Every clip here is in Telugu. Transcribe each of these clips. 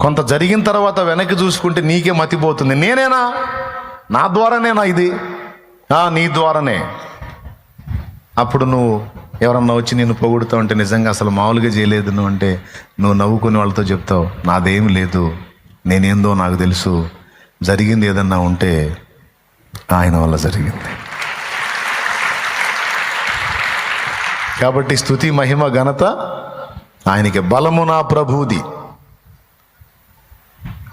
కొంత జరిగిన తర్వాత వెనక్కి చూసుకుంటే నీకే మతిపోతుంది. నేనేనా? నా ద్వారానేనా ఇది? నీ ద్వారానే. అప్పుడు నువ్వు ఎవరన్నా వచ్చి నేను పొగుడుతావు అంటే నిజంగా అసలు మామూలుగా చేయలేదు నువ్వు అంటే నువ్వు నవ్వుకునే వాళ్ళతో చెప్తావు నాదేం లేదు నేనేందో నాకు తెలుసు జరిగింది ఏదన్నా ఉంటే ఆయన వల్ల జరిగింది. కాబట్టి స్థుతి మహిమ ఘనత ఆయనకి బలము నా ప్రభుది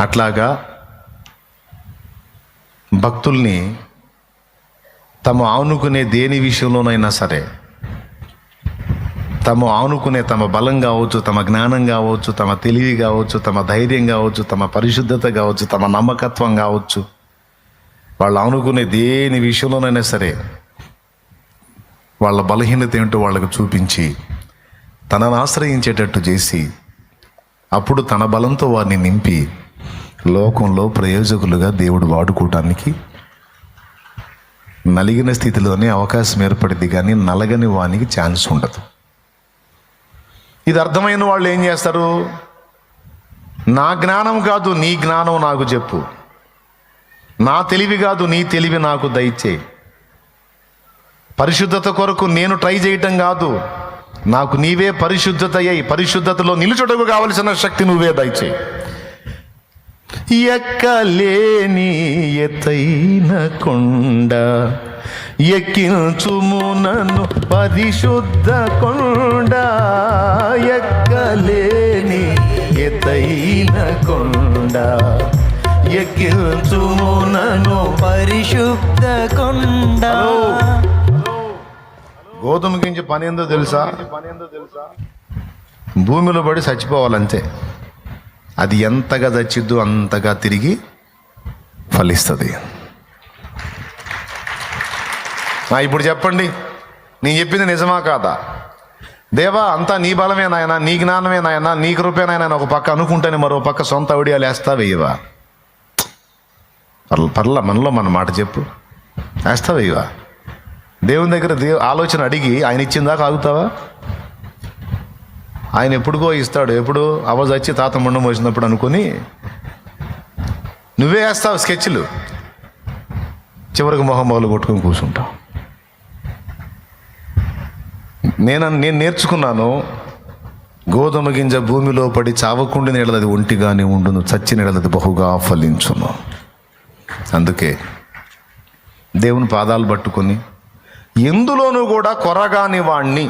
అట్లాగా భక్తుల్ని తమ ఆనుకునే దేని విషయంలోనైనా సరే తమ ఆనుకునే తమ బలం కావచ్చు తమ జ్ఞానం కావచ్చు తమ తెలివి కావచ్చు తమ ధైర్యం కావచ్చు తమ పరిశుద్ధత కావచ్చు తమ నమ్మకత్వం కావచ్చు వాళ్ళు ఆనుకునే దేని విషయంలోనైనా సరే వాళ్ళ బలహీనత ఏంటో వాళ్ళకు చూపించి తనను ఆశ్రయించేటట్టు చేసి అప్పుడు తన బలంతో వారిని నింపి లోకంలో ప్రయోజకులుగా దేవుడు వాడుకోవటానికి నలిగిన స్థితిలోనే అవకాశం ఏర్పడింది కానీ నలగని వానికి ఛాన్స్ ఉండదు. ఇది అర్థమైన వాళ్ళు ఏం చేస్తారు? నా జ్ఞానం కాదు నీ జ్ఞానం నాకు చెప్పు. నా తెలివి కాదు నీ తెలివి నాకు దయచే. పరిశుద్ధత కొరకు నేను ట్రై చేయటం కాదు. నాకు నీవే పరిశుద్ధత అయ్యి పరిశుద్ధతలో నిలుచుటకు కావలసిన శక్తి నువ్వే దయచేయి ఎక్కలేని ఎత్తైన కొండ. ఎక్కించుము నన్ను పరిశుద్ధ కొండ. ఎక్కలేని ఎత్తైన కొండ. ఎక్కించుము నన్ను పరిశుద్ధ కొండ. గోధుమ గింజ పని ఏందో తెలుసా? భూమిలో పడి చచ్చిపోవాలంతే. అది ఎంతగా చచ్చిద్దో అంతగా తిరిగి ఫలిస్తుంది. ఇప్పుడు చెప్పండి. నేను చెప్పింది నిజమా కాదా? దేవా అంతా నీ బలమే నాయన నీ జ్ఞానమే నాయన నీ కృపేనాయన నాయన ఒక పక్క అనుకుంటేనే మరో పక్క సొంత ఒడియాలు వేస్తా వేయవా? పర్ల పర్ల మనలో మన మాట చెప్పు. వేస్తా వేయవా? దేవుని దగ్గర దేవు ఆలోచన అడిగి ఆయన ఇచ్చిన దాకా ఆగుతావా? ఆయన ఎప్పుడుకో ఇస్తాడు ఎప్పుడు? అవజ వచ్చి తాత ముండం వచ్చినప్పుడు అనుకొని నువ్వే వేస్తావు స్కెచ్లు. చివరికి మొహం మొగలు కొట్టుకొని కూర్చుంటావు. నేను నేను నేర్చుకున్నాను గోధుమ గింజ భూమిలో పడి చావకుండా నీడలది ఒంటిగానే ఉండును చచ్చి నీడలది బహుగా ఫలించును. అందుకే దేవుని పాదాలు పట్టుకొని ఎందులోనూ కూడా కొరగాని వాణ్ణి